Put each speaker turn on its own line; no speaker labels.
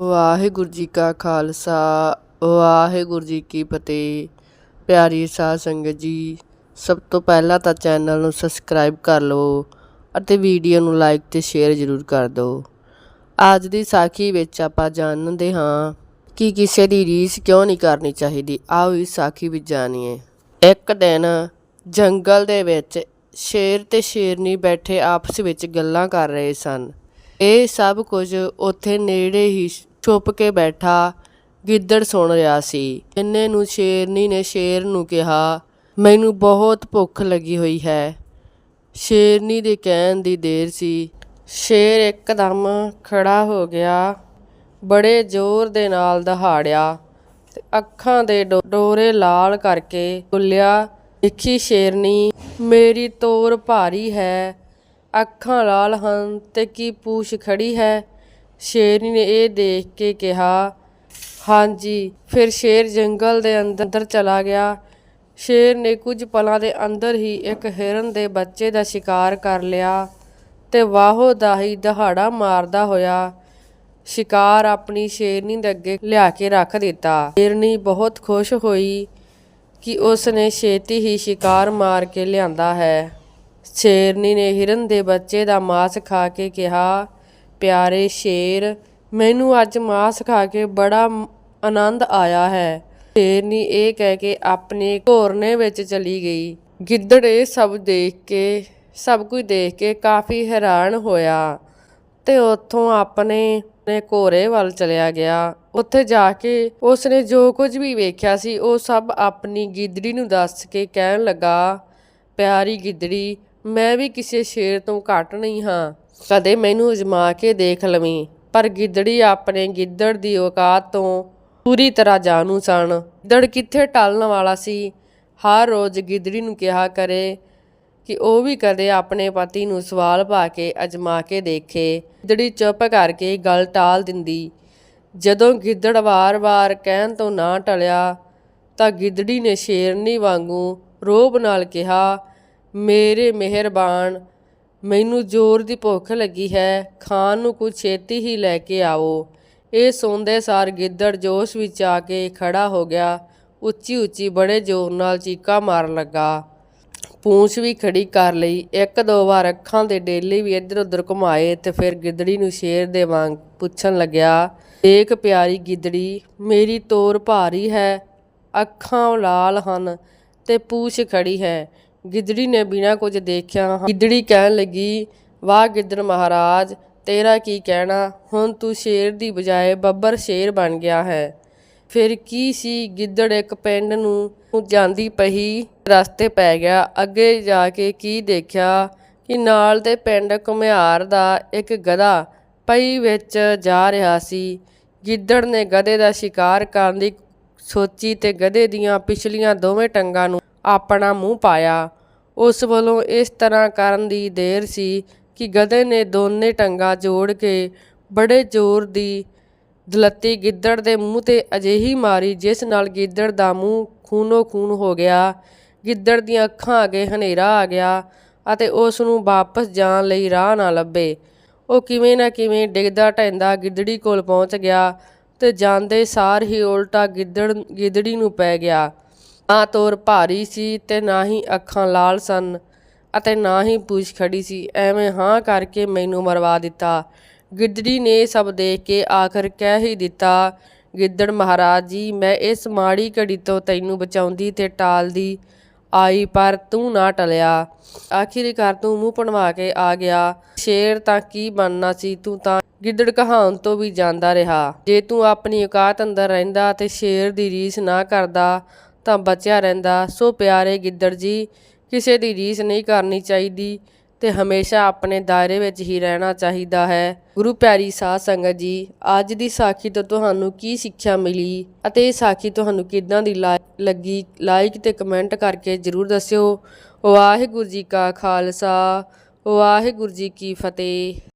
ਵਾਹਿਗੁਰੂ ਜੀ ਕਾ ਖਾਲਸਾ, ਵਾਹਿਗੁਰੂ ਜੀ ਕੀ ਫਤਿਹ। ਪਿਆਰੀ ਸਾਧ ਸੰਗਤ ਜੀ, ਸਭ ਤੋਂ ਪਹਿਲਾਂ ਤਾਂ ਚੈਨਲ ਨੂੰ ਸਬਸਕ੍ਰਾਈਬ ਕਰ ਲਓ ਅਤੇ ਵੀਡੀਓ ਨੂੰ ਲਾਈਕ ਤੇ ਸ਼ੇਅਰ ਜ਼ਰੂਰ ਕਰ ਦਿਓ। ਅੱਜ ਦੀ ਸਾਖੀ ਵਿੱਚ ਆਪਾਂ ਜਾਣਦੇ ਹਾਂ ਕਿ ਕਿਸੇ ਦੀ ਰੀਸ ਕਿਉਂ ਨਹੀਂ ਕਰਨੀ ਚਾਹੀਦੀ। ਆਓ ਇਸ ਸਾਖੀ ਵਿੱਚ ਜਾਣੀਏ। ਇੱਕ ਦਿਨ ਜੰਗਲ ਦੇ ਵਿੱਚ ਸ਼ੇਰ ਤੇ ਸ਼ੇਰਨੀ ਬੈਠੇ ਆਪਸ ਵਿੱਚ ਗੱਲਾਂ ਕਰ ਰਹੇ ਸਨ। ਇਹ ਸਭ ਕੁਝ ਉੱਥੇ ਨੇੜੇ ਹੀ ਛੁਪ ਕੇ ਬੈਠਾ ਗਿੱਦੜ ਸੁਣ ਰਿਹਾ ਸੀ। ਇੰਨੇ ਨੂੰ ਸ਼ੇਰਨੀ ਨੇ ਸ਼ੇਰ ਨੂੰ ਕਿਹਾ, ਮੈਨੂੰ ਬਹੁਤ ਭੁੱਖ ਲੱਗੀ ਹੋਈ ਹੈ। ਸ਼ੇਰਨੀ ਦੇ ਕਹਿਣ ਦੀ ਦੇਰ ਸੀ। ਸ਼ੇਰ ਇੱਕਦਮ ਖੜਾ ਹੋ ਗਿਆ, ਬੜੇ ਜ਼ੋਰ ਦੇ ਨਾਲ ਦਹਾੜਿਆ ਤੇ ਅੱਖਾਂ ਦੇ ਡੋ- ਡੋਰੇ ਲਾਲ ਕਰਕੇ ਬੁੱਲਿਆ, ਦੇਖੀ ਸ਼ੇਰਨੀ, ਮੇਰੀ ਤੋਰ ਭਾਰੀ ਹੈ। ਅੱਖਾਂ ਲਾਲ ਹਨ ਤੇ ਕੀ ਪੂਛ ਖੜੀ ਹੈ? ਸ਼ੇਰਨੀ ਨੇ ਇਹ ਦੇਖ ਕੇ ਕਿਹਾ, ਹਾਂਜੀ। ਫਿਰ ਸ਼ੇਰ ਜੰਗਲ ਦੇ ਅੰਦਰ ਚਲਾ ਗਿਆ। ਸ਼ੇਰ ਨੇ ਕੁਝ ਪਲਾਂ ਦੇ ਅੰਦਰ ਹੀ ਇੱਕ ਹਿਰਨ ਦੇ ਬੱਚੇ ਦਾ ਸ਼ਿਕਾਰ ਕਰ ਲਿਆ ਤੇ ਵਾਹੋ ਦਾਹੀ ਦਹਾੜਾ ਮਾਰਦਾ ਹੋਇਆ ਸ਼ਿਕਾਰ ਆਪਣੀ ਸ਼ੇਰਨੀ ਦੇ ਅੱਗੇ ਲਿਆ ਕੇ ਰੱਖ ਦਿੱਤਾ। ਸ਼ੇਰਨੀ ਬਹੁਤ ਖੁਸ਼ ਹੋਈ ਕਿ ਉਸ ਨੇ ਛੇਤੀ ਹੀ ਸ਼ਿਕਾਰ ਮਾਰ ਕੇ ਲਿਆਂਦਾ ਹੈ। ਸ਼ੇਰਨੀ ਨੇ ਹਿਰਨ ਦੇ ਬੱਚੇ ਦਾ ਮਾਸ ਖਾ ਕੇ ਕਿਹਾ, ਪਿਆਰੇ ਸ਼ੇਰ, ਮੈਨੂੰ ਅੱਜ ਮਾਸ ਖਾ ਕੇ ਬੜਾ ਆਨੰਦ ਆਇਆ ਹੈ। ਸ਼ੇਰਨੀ ਇਹ ਕਹਿ ਕੇ ਆਪਣੇ ਘੋਰਨੇ ਵਿੱਚ ਚਲੀ ਗਈ। ਗਿੱਦੜ ਇਹ ਸਭ ਦੇਖ ਕੇ, ਸਭ ਕੁਝ ਦੇਖ ਕੇ ਕਾਫੀ ਹੈਰਾਨ ਹੋਇਆ ਤੇ ਉੱਥੋਂ ਆਪਣੇ ਨੇ ਘੋਰੇ ਵੱਲ ਚਲਿਆ ਗਿਆ। ਉੱਥੇ ਜਾ ਕੇ ਉਸਨੇ ਜੋ ਕੁਝ ਵੀ ਵੇਖਿਆ ਸੀ, ਉਹ ਸਭ ਆਪਣੀ ਗਿੱਦੜੀ ਨੂੰ ਦੱਸ ਕੇ ਕਹਿਣ ਲੱਗਾ, ਪਿਆਰੀ ਗਿੱਦੜੀ ਮੈਂ ਵੀ ਕਿਸੇ ਸ਼ੇਰ ਤੋਂ ਘੱਟ ਨਹੀਂ ਹਾਂ। ਕਦੇ ਮੈਨੂੰ ਅਜਮਾ ਕੇ ਦੇਖ ਲਵੀਂ, ਪਰ ਗਿੱਦੜੀ ਆਪਣੇ ਗਿੱਦੜ ਦੀ ਔਕਾਤ ਤੋਂ ਪੂਰੀ ਤਰ੍ਹਾਂ ਜਾਣੂ ਸਨ। ਗਿੱਦੜ ਕਿੱਥੇ ਟਲਣ ਵਾਲਾ ਸੀ? ਹਰ ਰੋਜ਼ ਗਿੱਦੜੀ ਨੂੰ ਕਿਹਾ ਕਰੇ ਕਿ ਉਹ ਵੀ ਕਦੇ ਆਪਣੇ ਪਤੀ ਨੂੰ ਸਵਾਲ ਪਾ ਕੇ ਅਜਮਾ ਕੇ ਦੇਖੇ। ਗਿੱਦੜੀ ਚੁੱਪ ਕਰਕੇ ਗੱਲ ਟਾਲ ਦਿੰਦੀ। ਜਦੋਂ ਗਿੱਦੜ ਵਾਰ-ਵਾਰ ਕਹਿਣ ਤੋਂ ਨਾ ਟਲਿਆ, ਤਾਂ ਗਿੱਦੜੀ ਨੇ ਸ਼ੇਰਨੀ ਵਾਂਗੂ ਰੋਬ ਨਾਲ ਕਿਹਾ ਮੇਰੇ ਮਿਹਰਬਾਨ, ਮੈਨੂੰ ਜ਼ੋਰ ਦੀ ਭੁੱਖ ਲੱਗੀ ਹੈ, ਖਾਣ ਨੂੰ ਕੁਝ ਛੇਤੀ ਹੀ ਲੈ ਕੇ ਆਓ। ਇਹ ਸੁਣਦੇ ਸਾਰ ਗਿੱਦੜ ਜੋਸ਼ ਵਿੱਚ ਆ ਕੇ ਖੜਾ ਹੋ ਗਿਆ। ਉੱਚੀ ਉੱਚੀ ਬੜੇ ਜ਼ੋਰ ਨਾਲ ਚੀਕਾ ਮਾਰਨ ਲੱਗਾ। ਪੂੰਛ ਵੀ ਖੜੀ ਕਰ ਲਈ। ਇੱਕ ਦੋ ਵਾਰ ਅੱਖਾਂ ਦੇ ਡੇਲੇ ਵੀ ਇੱਧਰ ਉੱਧਰ ਘੁਮਾਏ ਤੇ ਫਿਰ ਗਿੱਦੜੀ ਨੂੰ ਸ਼ੇਰ ਦੇ ਵਾਂਗ ਪੁੱਛਣ ਲੱਗਿਆ, ਦੇਖ ਪਿਆਰੀ ਗਿੱਦੜੀ, ਮੇਰੀ ਤੋਰ ਭਾਰੀ ਹੈ, ਅੱਖਾਂ ਲਾਲ ਹਨ ਤੇ ਪੂਛ ਖੜੀ ਹੈ। ਗਿੱਦੜੀ ਨੇ ਬਿਨਾਂ ਕੁਝ ਦੇਖਿਆ ਗਿੱਦੜੀ ਕਹਿਣ ਲੱਗੀ, ਵਾਹ ਗਿੱਦੜ ਮਹਾਰਾਜ, ਤੇਰਾ ਕੀ ਕਹਿਣਾ? ਹੁਣ ਤੂੰ ਸ਼ੇਰ ਦੀ ਬਜਾਏ ਬੱਬਰ ਸ਼ੇਰ ਬਣ ਗਿਆ ਹੈ। ਫਿਰ ਕੀ ਸੀ ਗਿੱਦੜ ਇੱਕ ਪਿੰਡ ਨੂੰ? ਜਾਂਦੀ ਪਈ ਰਸਤੇ ਪੈ ਗਿਆ। ਅੱਗੇ ਜਾ ਕੇ ਕੀ ਦੇਖਿਆ? ਕਿ ਨਾਲ ਦੇ ਪਿੰਡ ਘੁਮਿਆਰ ਦਾ ਇੱਕ ਗਧਾ ਪਈ ਵਿੱਚ ਜਾ ਰਿਹਾ ਸੀ। ਗਿੱਦੜ ਨੇ ਗਧੇ ਦਾ ਸ਼ਿਕਾਰ ਕਰਨ ਦੀ ਸੋਚੀ ਤੇ ਗਧੇ ਦੀਆਂ ਪਿਛਲੀਆਂ ਦੋਵੇਂ ਟੰਗਾਂ ਨੂੰ ਆਪਣਾ ਮੂੰਹ ਪਾਇਆ। ਉਸ ਵੱਲੋਂ ਇਸ ਤਰ੍ਹਾਂ ਕਰਨ ਦੀ ਦੇਰ ਸੀ ਕਿ ਗਧੇ ਨੇ ਦੋਨੇ ਟੰਗਾਂ ਜੋੜ ਕੇ ਬੜੇ ਜ਼ੋਰ ਦੀ ਦਲੱਤੀ ਗਿੱਦੜ ਦੇ ਮੂੰਹ ਤੇ ਅਜਿਹੀ ਮਾਰੀ ਜਿਸ ਨਾਲ ਗਿੱਦੜ ਦਾ ਮੂੰਹ ਖੂਨੋ ਖੂਨ ਹੋ ਗਿਆ। ਗਿੱਦੜ ਦੀਆਂ ਅੱਖਾਂ ਅੱਗੇ ਹਨੇਰਾ ਆ ਗਿਆ ਅਤੇ ਉਸ ਨੂੰ ਵਾਪਸ ਜਾਣ ਲਈ ਰਾਹ ਨਾ ਲੱਭੇ। ਉਹ ਕਿਵੇਂ ਨਾ ਕਿਵੇਂ ਡਿੱਗਦਾ ਢਹਿੰਦਾ ਗਿੱਦੜੀ ਕੋਲ ਪਹੁੰਚ ਗਿਆ ਤੇ ਜਾਂਦੇ ਸਾਰ ਹੀ ਉਲਟਾ ਗਿੱਦੜ, ਗਿੱਦੜੀ ਨੂੰ ਪੈ ਗਿਆ। ਨਾ ਤੋਰ ਭਾਰੀ ਸੀ ਤੇ ਨਾ ਹੀ ਅੱਖਾਂ ਲਾਲ ਸਨ ਅਤੇ ਨਾ ਹੀ ਪੂਛ ਖੜੀ ਸੀ। ਐਵੇਂ ਹਾਂ ਕਰਕੇ ਮੈਨੂੰ ਮਰਵਾ ਦਿੱਤਾ। ਗਿੱਦੜੀ ਨੇ ਸਭ ਦੇਖ ਕੇ ਆਖਰ ਕਹਿ ਹੀ ਦਿੱਤਾ, ਗਿੱਦੜ ਮਹਾਰਾਜ ਜੀ, ਮੈਂ ਇਸ ਮਾੜੀ ਘੜੀ ਤੋਂ ਤੈਨੂੰ ਬਚਾਉਂਦੀ ਤੇ ਟਾਲਦੀ ਆਈ, ਪਰ ਤੂੰ ਨਾ ਟਲਿਆ। ਆਖਿਰਕਾਰ ਤੂੰ ਮੂੰਹ ਪਣਵਾ ਕੇ ਆ ਗਿਆ। ਸ਼ੇਰ ਤਾਂ ਕੀ ਬਣਨਾ ਸੀ, ਤੂੰ ਤਾਂ ਗਿੱਦੜ ਕਹਾਉਣ ਤੋਂ ਵੀ ਜਾਂਦਾ ਰਿਹਾ। ਜੇ ਤੂੰ ਆਪਣੀ ਔਕਾਤ ਅੰਦਰ ਰਹਿੰਦਾ ਤੇ ਸ਼ੇਰ ਦੀ ਰੀਸ ਨਾ ਕਰਦਾ ਤਾਂ ਬਚਿਆ ਰਹਿੰਦਾ। ਸੋ ਪਿਆਰੇ ਗਿੱਦੜ ਜੀ, ਕਿਸੇ ਦੀ ਰੀਸ ਨਹੀਂ ਕਰਨੀ ਚਾਹੀਦੀ ਤੇ ਹਮੇਸ਼ਾ ਆਪਣੇ ਦਾਇਰੇ ਵਿੱਚ ਹੀ ਰਹਿਣਾ ਚਾਹੀਦਾ ਹੈ। ਗੁਰੂ ਪਿਆਰੀ ਸਾਧ ਸੰਗਤ ਜੀ, ਅੱਜ ਦੀ ਸਾਖੀ ਤੋਂ ਤੁਹਾਨੂੰ ਕੀ ਸਿੱਖਿਆ ਮਿਲੀ ਅਤੇ ਇਹ ਸਾਖੀ ਤੁਹਾਨੂੰ ਕਿੱਦਾਂ ਦੀ ਲਾ- ਲੱਗੀ? ਲਾਈਕ ਤੇ ਕਮੈਂਟ ਕਰਕੇ ਜਰੂਰ ਦੱਸਿਓ। ਵਾਹਿਗੁਰੂ ਜੀ ਕਾ ਖਾਲਸਾ, ਵਾਹਿਗੁਰੂ ਜੀ ਕੀ ਫਤਿਹ।